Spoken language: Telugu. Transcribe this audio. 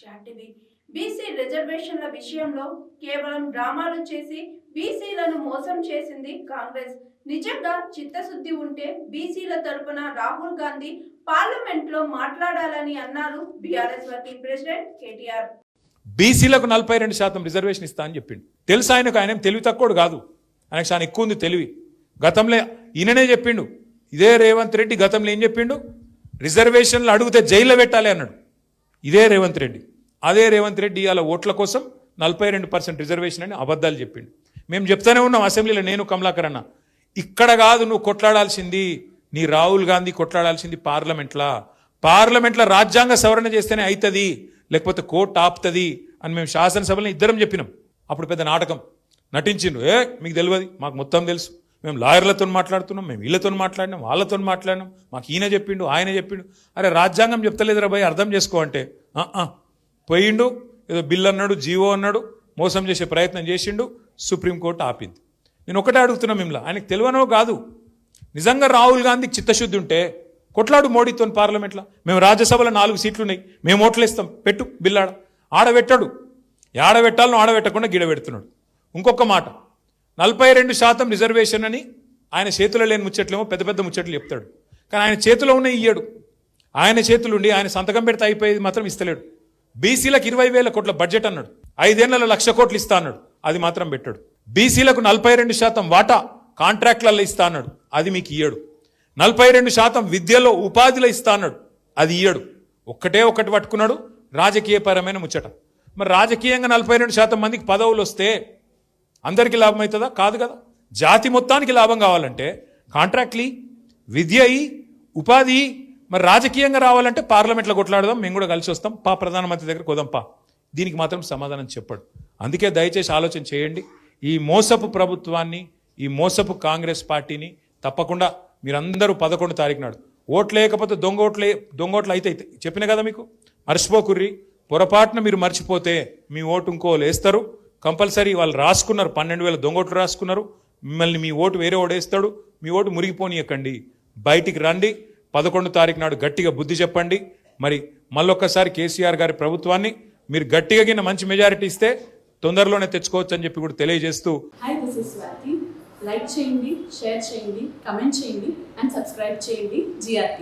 చాటివి బీసీ రిజర్వేషన్ల విషయంలో కేవలం డ్రామాలు చేసి బీసీలను మోసం చేసింది కాంగ్రెస్. నిజంగా చిత్తశుద్ధి ఉంటే బీసీల తరపున రాహుల్ గాంధీ పార్లమెంట్లో మాట్లాడాలని అన్నారు బీఆర్ఎస్ వర్కింగ్ ప్రెసిడెంట్ కేటీఆర్. బీసీలకు నలభై రెండు శాతం రిజర్వేషన్ ఇస్తా అని చెప్పిండు. తెలుసు ఆయనకు? ఆయన తెలివి తక్కువడు కాదు. ఆయనకు చాలా ఎక్కువ ఉంది తెలివి. గతంలో ఈయననే చెప్పిండు. ఇదే రేవంత్ రెడ్డి గతంలో ఏం చెప్పిండు? రిజర్వేషన్లు అడిగితే జైల్లో పెట్టాలి అన్నాడు. ఇదే రేవంత్ రెడ్డి. అదే రేవంత్ రెడ్డి ఇవాళ ఓట్ల కోసం నలభై రెండు పర్సెంట్ రిజర్వేషన్ అని అబద్ధాలు చెప్పిండు. మేము చెప్తానే ఉన్నాం అసెంబ్లీలో నేను కమలాకర్ అన్న. ఇక్కడ కాదు నువ్వు కొట్లాడాల్సింది నీ రాహుల్ గాంధీ కొట్లాడాల్సింది పార్లమెంట్లా? పార్లమెంట్లో రాజ్యాంగ సవరణ చేస్తేనే అవుతుంది లేకపోతే కోర్టు ఆపుతుంది అని మేము శాసనసభలో ఇద్దరం చెప్పినాం. అప్పుడు పెద్ద నాటకం నటించిండు ఏ మీకు తెలియదు మాకు మొత్తం తెలుసు. మేము లాయర్లతో మాట్లాడుతున్నాం మేము వీళ్ళతో మాట్లాడినాం వాళ్ళతో మాట్లాడినాం. మాకు ఈయన చెప్పిండు ఆయన చెప్పిండు. అరే రాజ్యాంగం చెప్తలేదురా భయ్ అర్థం చేసుకో అంటే. పోయిండు ఏదో బిల్ అన్నాడు జీవో అన్నాడు మోసం చేసే ప్రయత్నం చేసిండు సుప్రీంకోర్టు ఆపింది. నేను ఒకటే అడుగుతున్నా మిమ్మల్ని ఆయనకు తెలియనో కాదు. నిజంగా రాహుల్ గాంధీకి చిత్తశుద్ధి ఉంటే కొట్లాడు మోడీతో పార్లమెంట్లో మేము రాజ్యసభలో నాలుగు సీట్లు ఉన్నాయి మేము ఓట్లు ఇస్తాం పెట్టు బిల్లాడ. ఆడబెట్టాడు. ఆడబెట్టాలను ఆడబెట్టకుండా గీడబెడుతున్నాడు ఇంకొక మాట నలభై రెండు శాతం రిజర్వేషన్ అని ఆయన చేతిలో లేని ముచ్చట్లేమో పెద్ద పెద్ద ముచ్చట్లు చెప్తాడు. కానీ ఆయన చేతిలో ఉన్న ఇయ్యడు. ఆయన చేతులుండి ఆయన సంతకం పెడితే అయిపోయేది మాత్రం ఇస్తలేడు. బీసీలకు ఇరవై వేల కోట్ల బడ్జెట్ అన్నాడు. ఐదేళ్ళలో లక్ష కోట్లు ఇస్తా అన్నాడు. అది మాత్రం పెట్టాడు. బీసీలకు నలభై రెండు శాతం వాటా కాంట్రాక్ట్లలో ఇస్తా అన్నాడు. అది మీకు ఇయ్యడు. నలభై రెండు శాతం విద్యలో ఉపాధిలో ఇస్తా అన్నాడు. అది ఇయ్యడు. ఒక్కటే ఒక్కటి పట్టుకున్నాడు. రాజకీయపరమైన ముచ్చట. మరి రాజకీయంగా నలభై రెండు శాతం మందికి పదవులు వస్తే అందరికీ లాభం అవుతుందా? కాదు కదా. జాతి మొత్తానికి లాభం కావాలంటే కాంట్రాక్ట్లీ విద్య ఉపాధి మరి రాజకీయంగా రావాలంటే పార్లమెంట్లో కొట్లాడదాం మేము కూడా కలిసి వస్తాం. పా ప్రధానమంత్రి దగ్గర కొదాం పా. దీనికి మాత్రం సమాధానం చెప్పాడు. అందుకే దయచేసి ఆలోచన చేయండి. ఈ మోసపు ప్రభుత్వాన్ని ఈ మోసపు కాంగ్రెస్ పార్టీని తప్పకుండా మీరందరూ పదకొండు తారీఖు నాడు ఓట్లు లేకపోతే దొంగ ఓట్లే దొంగ ఓట్లు అయితే చెప్పిన కదా మీకు? మర్చిపోకుర్రి. పొరపాటున మీరు మర్చిపోతే మీ ఓటు ఇంకోలు వేస్తారు. కంపల్సరీ వాళ్ళు రాసుకున్నారు. పన్నెండు వేల దొంగోట్లు రాసుకున్నారు. మిమ్మల్ని మీ ఓటు వేరే ఓడేస్తాడు మీ ఓటు మురిగిపోనియకండి. బయటికి రండి. పదకొండు తారీఖు నాడు గట్టిగా బుద్ధి చెప్పండి. మరి మళ్ళొక్కసారి కేసీఆర్ గారి ప్రభుత్వాన్ని మీరు గట్టిగా గిన్న మంచి మెజారిటీ ఇస్తే తొందరలోనే తెచ్చుకోవచ్చు అని చెప్పి కూడా తెలియజేస్తూ hi this is Swathi like చేయండి షేర్ చేయండి కమెంట్ చేయండి అండ్ సబ్స్క్రైబ్ చేయండి జిఆర్